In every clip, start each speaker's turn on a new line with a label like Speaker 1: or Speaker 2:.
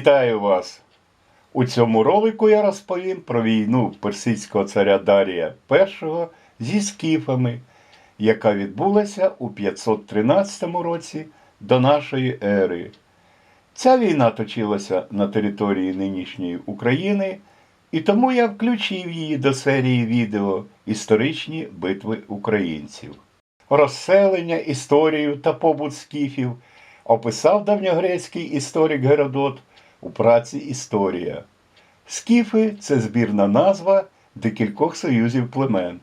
Speaker 1: Вітаю вас! У цьому ролику я розповім про війну персидського царя Дарія І зі скіфами, яка відбулася у 513 році до нашої ери. Ця війна точилася на території нинішньої України, і тому я включив її до серії відео Історичні битви українців. Розселення, історію та побут скіфів описав давньогрецький історик Геродот у праці Історія. Скіфи це збірна назва декількох союзів племен.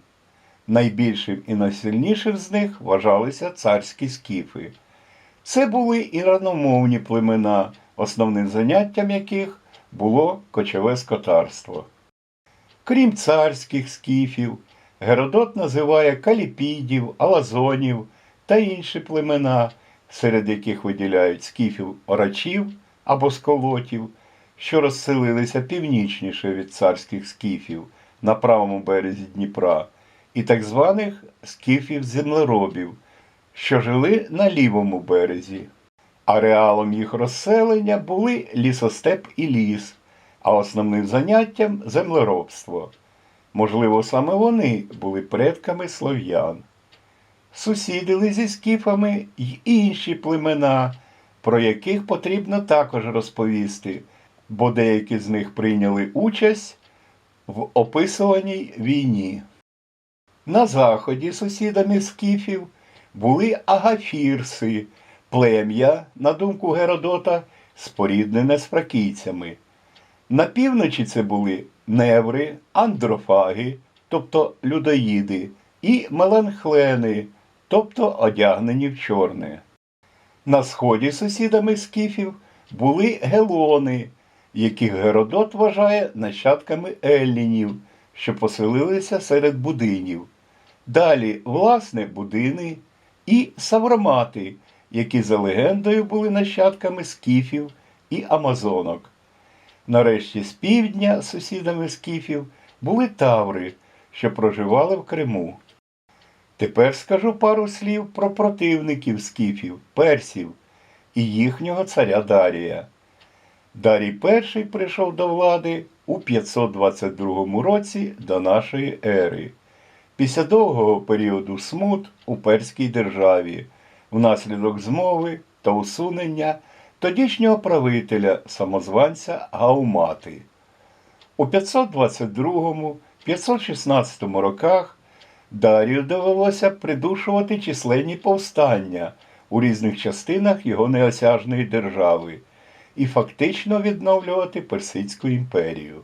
Speaker 1: Найбільшим і найсильнішим з них вважалися царські скіфи. Це були іраномовні племена, основним заняттям яких було кочове скотарство. Крім царських скіфів, Геродот називає каліпідів, алазонів та інші племена, серед яких виділяють скіфів орачів або сколотів, що розселилися північніше від царських скіфів на правому березі Дніпра, і так званих скіфів-землеробів, що жили на лівому березі. Ареалом їх розселення були лісостеп і ліс, а основним заняттям землеробство. Можливо, саме вони були предками слов'ян. Сусідили зі скіфами й інші племена, про яких потрібно також розповісти, бо деякі з них прийняли участь в описуваній війні. На заході сусідами скіфів були агафірси, плем'я, на думку Геродота, споріднене з фракійцями. На півночі це були неври, андрофаги, тобто людоїди, і меланхлени, тобто одягнені в чорне. На сході сусідами скіфів були гелони, яких Геродот вважає нащадками еллінів, що поселилися серед будинів. Далі, власне, будини і савромати, які за легендою були нащадками скіфів і амазонок. Нарешті з півдня сусідами скіфів були таври, що проживали в Криму. Тепер скажу пару слів про противників скіфів, персів і їхнього царя Дарія. Дарій І прийшов до влади у 522 році до нашої ери. Після довгого періоду смут у перській державі, внаслідок змови та усунення тодішнього правителя самозванця Гаумати. У 522-516 роках Дарію довелося придушувати численні повстання у різних частинах його неосяжної держави і фактично відновлювати Персидську імперію.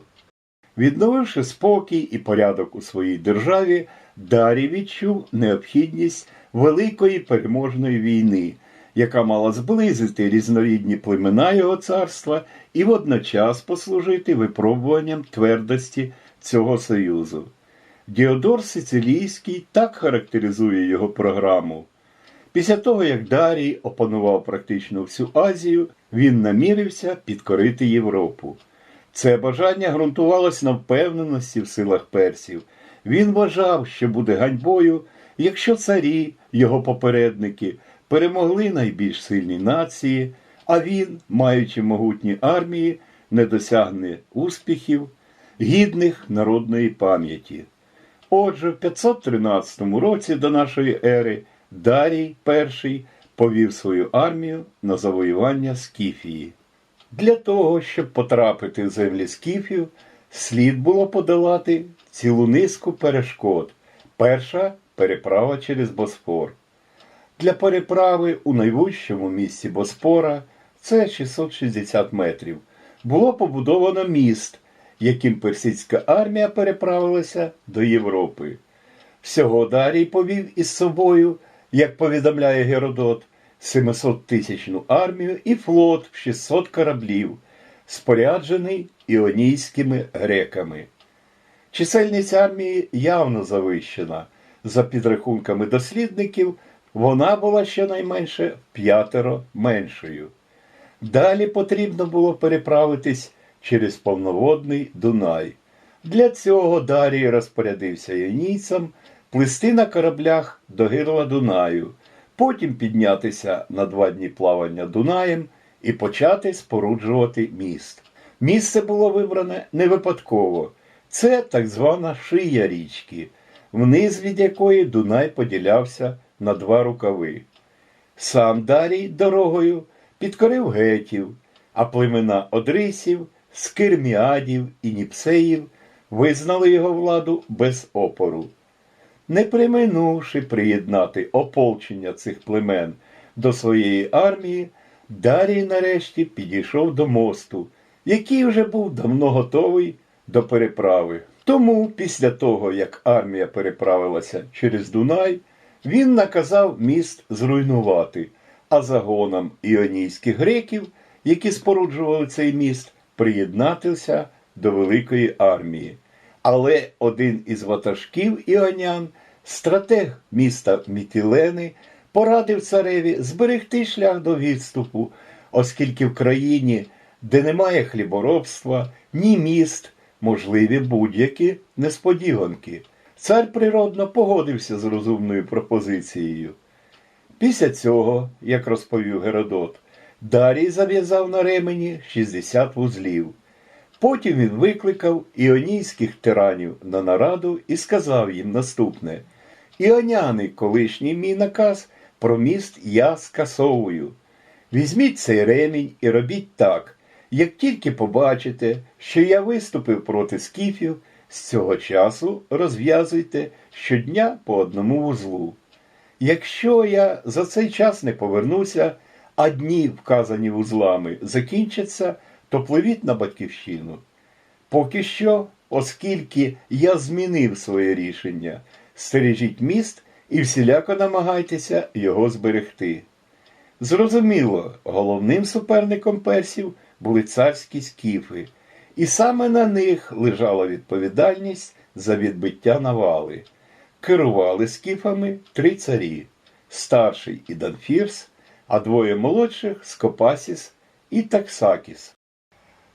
Speaker 1: Відновивши спокій і порядок у своїй державі, Дарій відчув необхідність великої переможної війни, яка мала зблизити різнорідні племена його царства і водночас послужити випробуванням твердості цього союзу. Діодор Сицилійський так характеризує його програму. Після того, як Дарій опанував практично всю Азію, він намірився підкорити Європу. Це бажання ґрунтувалось на впевненості в силах персів. Він вважав, що буде ганьбою, якщо царі, його попередники, перемогли найбільш сильні нації, а він, маючи могутні армії, не досягне успіхів, гідних народної пам'яті. Отже, в 513 році до нашої ери Дарій І повів свою армію на завоювання Скіфії. Для того, щоб потрапити в землі скіфів, слід було подолати цілу низку перешкод. Перша переправа через Босфор. Для переправи у найвищому місці Боспора, це 660 метрів, було побудовано міст, яким персидська армія переправилася до Європи. Всього Дарій повів із собою, як повідомляє Геродот, 700-тисячну армію і флот в 600 кораблів, споряджений іонійськими греками. Чисельність армії явно завищена. За підрахунками дослідників, вона була щонайменше п'ятеро меншою. Далі потрібно було переправитись через повноводний Дунай. Для цього Дарій розпорядився іонійцям плисти на кораблях до гирла Дунаю, потім піднятися на два дні плавання Дунаєм і почати споруджувати міст. Місце було вибране не випадково. Це так звана шия річки, вниз від якої Дунай поділявся на два рукави. Сам Дарій дорогою підкорив гетів, а племена Одрисів, Скирміадів і Ніпсеїв визнали його владу без опору. Не приминувши приєднати ополчення цих племен до своєї армії, Дарій нарешті підійшов до мосту, який вже був давно готовий до переправи. Тому, після того, як армія переправилася через Дунай, він наказав міст зруйнувати, а загонам іонійських греків, які споруджували цей міст, приєднатися до великої армії. Але один із ватажків іонян, стратег міста Мітілени, порадив цареві зберегти шлях до відступу, оскільки в країні, де немає хліборобства, ні міст, можливі будь-які несподіванки. Цар природно погодився з розумною пропозицією. Після цього, як розповів Геродот, Дарій зав'язав на ремені 60 вузлів. Потім він викликав іонійських тиранів на нараду і сказав їм наступне: Іоняни, колишній мій наказ про міст я скасовую. Візьміть цей ремінь і робіть так, як тільки побачите, що я виступив проти скіфів, з цього часу розв'язуйте щодня по одному вузлу. Якщо я за цей час не повернуся, а дні, вказані вузлами, закінчаться, то пливіть на батьківщину. Поки що, оскільки я змінив своє рішення, стережіть міст і всіляко намагайтеся його зберегти. Зрозуміло, головним суперником персів були царські скіфи, і саме на них лежала відповідальність за відбиття навали. Керували скіфами три царі старший Іданфірс, а двоє молодших Скопасіс і Таксакіс.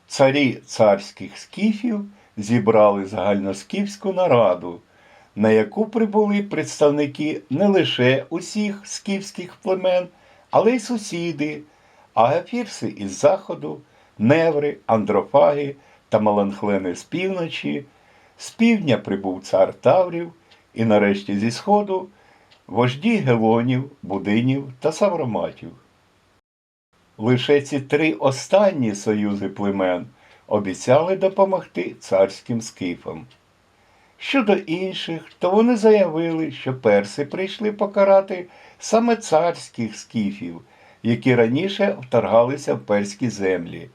Speaker 1: Царі царських скіфів зібрали загальноскіфську нараду, на яку прибули представники не лише усіх скіфських племен, але й сусіди, агафірси із заходу, неври, андрофаги та маланхлени з півночі, з півдня прибув цар Таврів, і нарешті зі сходу вожді гелонів, будинів та савроматів. Лише ці три останні союзи племен обіцяли допомогти царським скифам. Щодо інших, то вони заявили, що перси прийшли покарати саме царських скіфів, які раніше вторгалися в перські землі.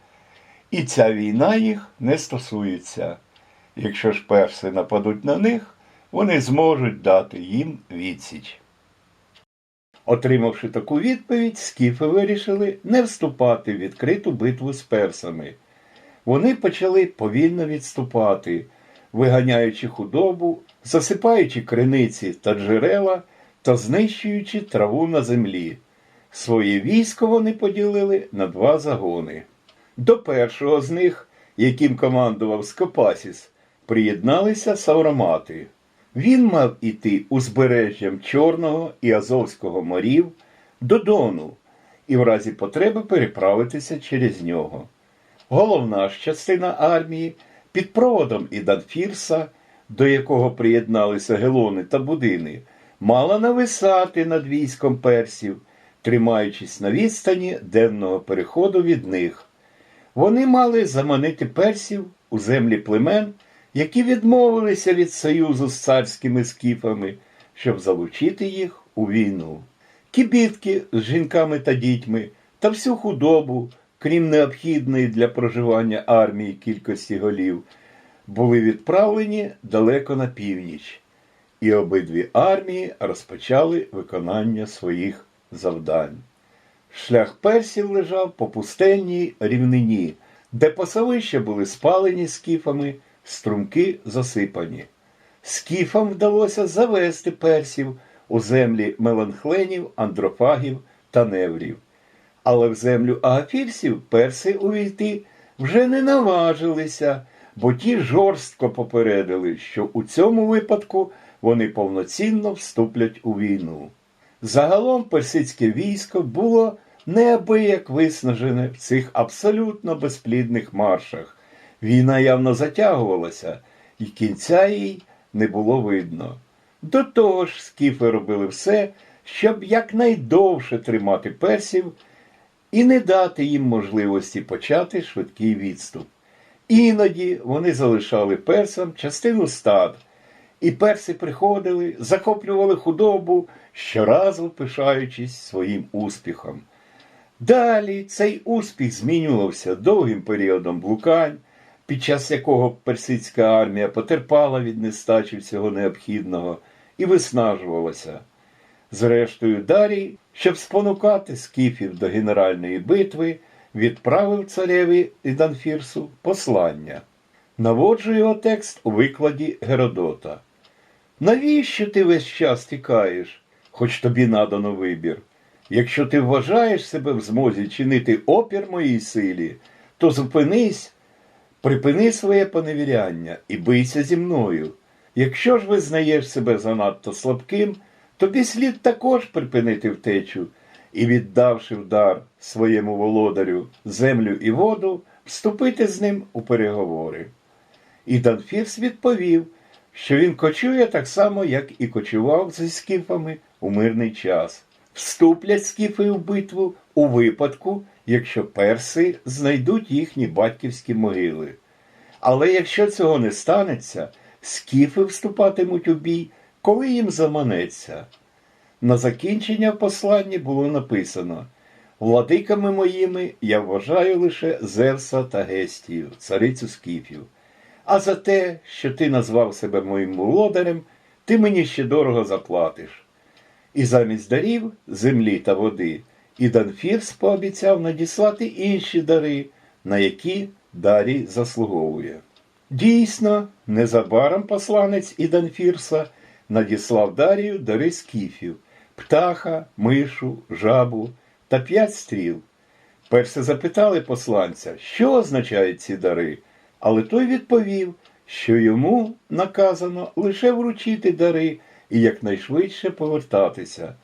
Speaker 1: І ця війна їх не стосується. Якщо ж перси нападуть на них, вони зможуть дати їм відсіч. Отримавши таку відповідь, скіфи вирішили не вступати в відкриту битву з персами. Вони почали повільно відступати, виганяючи худобу, засипаючи криниці та джерела та знищуючи траву на землі. Своє військо вони поділили на два загони. До першого з них, яким командував Скопасіс, приєдналися савромати. Він мав іти узбережжям Чорного і Азовського морів до Дону і в разі потреби переправитися через нього. Головна ж частина армії під проводом Іданфірса, до якого приєдналися гелони та будини, мала нависати над військом персів, тримаючись на відстані денного переходу від них. Вони мали заманити персів у землі племен, які відмовилися від союзу з царськими скіфами, щоб залучити їх у війну. Кібітки з жінками та дітьми та всю худобу, крім необхідної для проживання армії кількості голів, були відправлені далеко на північ, і обидві армії розпочали виконання своїх завдань. Шлях персів лежав по пустельній рівнині, де пасовища були спалені скіфами, струмки засипані. Скіфам вдалося завести персів у землі меланхленів, андрофагів та неврів. Але в землю агафірсів перси увійти вже не наважилися, бо ті жорстко попередили, що у цьому випадку вони повноцінно вступлять у війну. Загалом персидське військо було неабияк виснажене в цих абсолютно безплідних маршах. Війна явно затягувалася, і кінця їй не було видно. До того ж, скіфи робили все, щоб якнайдовше тримати персів і не дати їм можливості почати швидкий відступ. Іноді вони залишали персам частину стад, і перси приходили, захоплювали худобу, щоразу пишаючись своїм успіхом. Далі цей успіх змінювався довгим періодом блукань, під час якого персидська армія потерпала від нестачі всього необхідного і виснажувалася. Зрештою, Дарій, щоб спонукати скіфів до генеральної битви, відправив цареві Іданфірсу послання. Наводжу його текст у викладі Геродота. Навіщо ти весь час тікаєш, хоч тобі надано вибір? Якщо ти вважаєш себе в змозі чинити опір моїй силі, то зупинись, припини своє поневіряння і бийся зі мною. Якщо ж визнаєш себе занадто слабким, тобі слід також припинити втечу і, віддавши в дар своєму володарю землю і воду, вступити з ним у переговори. І Данфірс відповів, що він кочує так само, як і кочував зі скіфами у мирний час. Вступлять скіфи в битву у випадку, якщо перси знайдуть їхні батьківські могили. Але якщо цього не станеться, скіфи вступатимуть у бій, коли їм заманеться. На закінчення в посланні було написано Владиками моїми я вважаю лише Зевса та Гестію, царицю скіфів. А за те, що ти назвав себе моїм володарем, ти мені ще дорого заплатиш. І замість дарів землі та води Іданфірс пообіцяв надіслати інші дари, на які Дарій заслуговує. Дійсно, незабаром посланець Іданфірса надіслав Дарію дари скіфів птаха, мишу, жабу та п'ять стріл. Перси запитали посланця, що означають ці дари, але той відповів, що йому наказано лише вручити дари і якнайшвидше повертатися.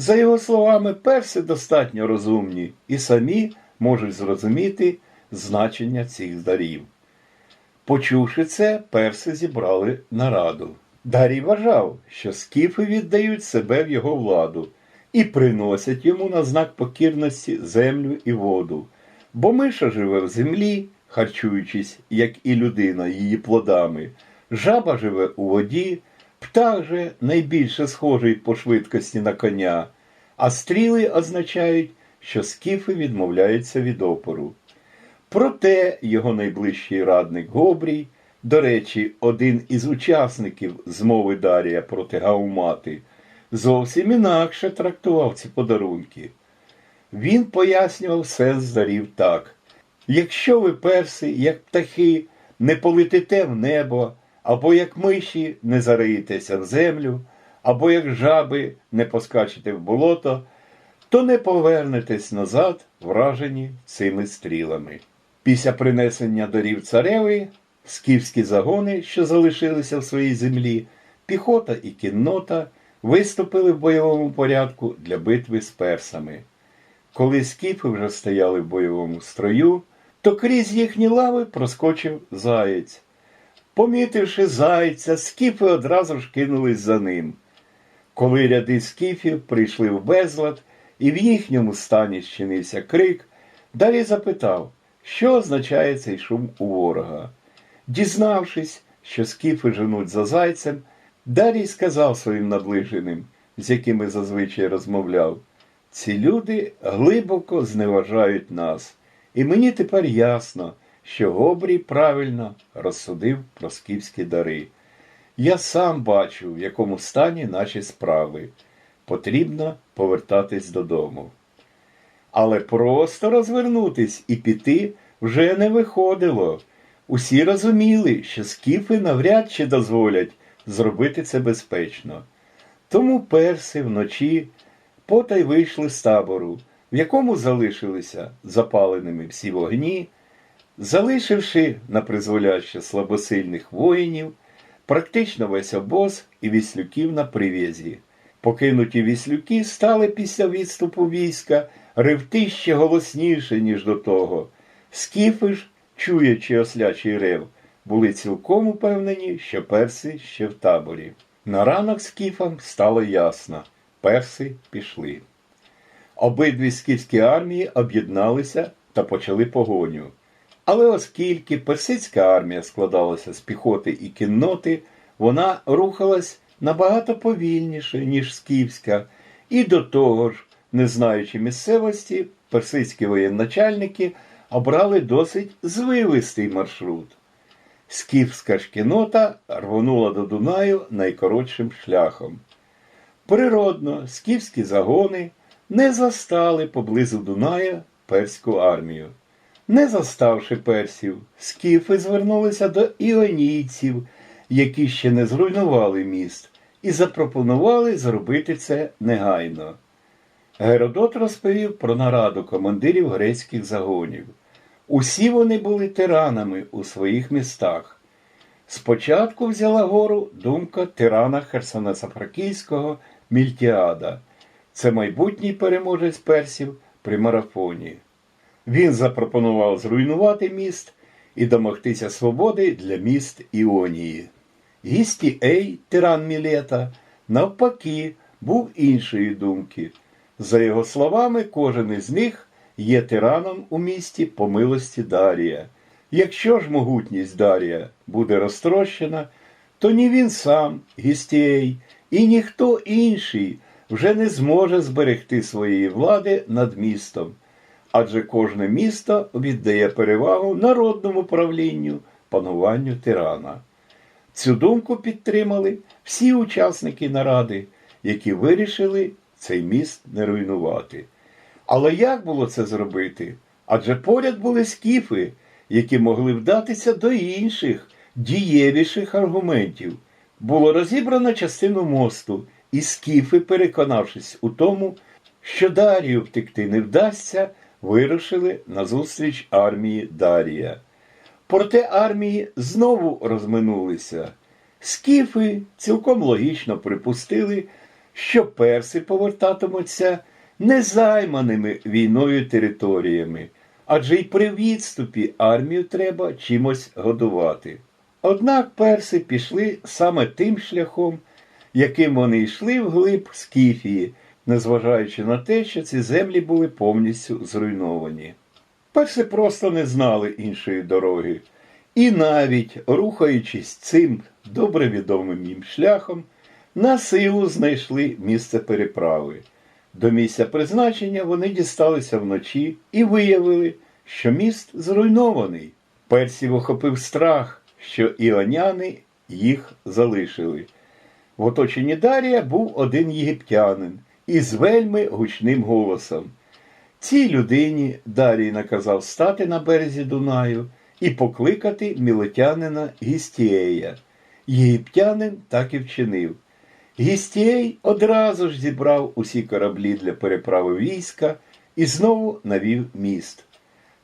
Speaker 1: За його словами, перси достатньо розумні і самі можуть зрозуміти значення цих дарів. Почувши це, перси зібрали нараду. Дарій вважав, що скіфи віддають себе в його владу і приносять йому на знак покірності землю і воду, бо миша живе в землі, харчуючись, як і людина, її плодами, жаба живе у воді, птах же найбільше схожий по швидкості на коня, а стріли означають, що скіфи відмовляються від опору. Проте його найближчий радник Гобрій, до речі, один із учасників змови Дарія проти Гаумати, зовсім інакше трактував ці подарунки. Він пояснював сенс дарів так. Якщо ви перси, як птахи, не полетите в небо, або як миші не зариєтеся в землю, або як жаби не поскачете в болото, то не повернетесь назад, вражені цими стрілами. Після принесення дарів цареві, скіфські загони, що залишилися в своїй землі, піхота і кіннота виступили в бойовому порядку для битви з персами. Коли скіфи вже стояли в бойовому строю, то крізь їхні лави проскочив заєць. Помітивши зайця, скіфи одразу ж кинулись за ним. Коли ряди скіфів прийшли в безлад, і в їхньому стані щинився крик, далі запитав, що означає цей шум у ворога. Дізнавшись, що скіфи женуть за зайцем, Дарій сказав своїм наближеним, з якими зазвичай розмовляв, ці люди глибоко зневажають нас, і мені тепер ясно, що Гобрій правильно розсудив про скіфські дари. Я сам бачу, в якому стані наші справи. Потрібно повертатись додому. Але просто розвернутись і піти вже не виходило. Усі розуміли, що скіфи навряд чи дозволять зробити це безпечно. Тому перси вночі потай вийшли з табору, в якому залишилися запаленими всі вогні, залишивши на призволяще слабосильних воїнів, практично весь обоз і віслюків на прив'язі. Покинуті віслюки стали після відступу війська ревти ще голосніше, ніж до того. Скіфи ж, чуючи ослячий рев, були цілком упевнені, що перси ще в таборі. На ранок скіфам стало ясно перси пішли. Обидві скіфські армії об'єдналися та почали погоню. Але оскільки персидська армія складалася з піхоти і кінноти, вона рухалась набагато повільніше, ніж скіфська, і до того ж, не знаючи місцевості, персидські воєначальники обрали досить звивистий маршрут. Скіфська ж кіннота рвонула до Дунаю найкоротшим шляхом. Природно, скіфські загони не застали поблизу Дуная перську армію. Не заставши персів, скіфи звернулися до іонійців, які ще не зруйнували міст, і запропонували зробити це негайно. Геродот розповів про нараду командирів грецьких загонів. Усі вони були тиранами у своїх містах. Спочатку взяла гору думка тирана Херсонесофракійського Мільтіада. Це майбутній переможець персів при марафоні. Він запропонував зруйнувати міст і домогтися свободи для міст Іонії. Гістіей, тиран Мілета, навпаки, був іншої думки. За його словами, кожен із них є тираном у місті по милості Дарія. Якщо ж могутність Дарія буде розтрощена, то ні він сам, Гістіей, і ніхто інший вже не зможе зберегти своєї влади над містом, адже кожне місто віддає перевагу народному правлінню, пануванню тирана. Цю думку підтримали всі учасники наради, які вирішили цей міст не руйнувати. Але як було це зробити? Адже поряд були скіфи, які могли вдатися до інших, дієвіших аргументів. Було розібрано частину мосту, і скіфи, переконавшись у тому, що Дарію втекти не вдасться, вирушили назустріч армії Дарія. Проте армії знову розминулися. Скіфи цілком логічно припустили, що перси повертатимуться незайманими війною територіями, адже й при відступі армію треба чимось годувати. Однак перси пішли саме тим шляхом, яким вони йшли вглиб Скіфії, незважаючи на те, що ці землі були повністю зруйновані. Перси просто не знали іншої дороги, і навіть рухаючись цим добре відомим їм шляхом, на силу знайшли місце переправи. До місця призначення вони дісталися вночі і виявили, що міст зруйнований. Персів охопив страх, що іоняни їх залишили. В оточенні Дарія був один єгиптянин із вельми гучним голосом. Цій людині Дарій наказав стати на березі Дунаю і покликати мілетянина Гістієя. Єгиптянин так і вчинив. Гістієй одразу ж зібрав усі кораблі для переправи війська і знову навів міст.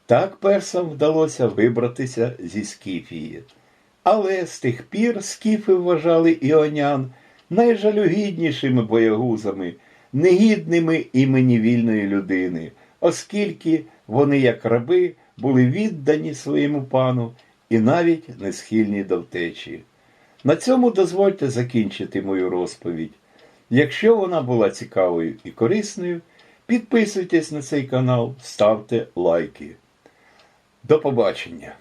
Speaker 1: Так персам вдалося вибратися зі Скіфії. Але з тих пір скіфи вважали іонян найжалюгіднішими боягузами, негідними імені вільної людини, оскільки вони, як раби, були віддані своєму пану і навіть не схильні до втечі. На цьому дозвольте закінчити мою розповідь. Якщо вона була цікавою і корисною, підписуйтесь на цей канал, ставте лайки. До побачення!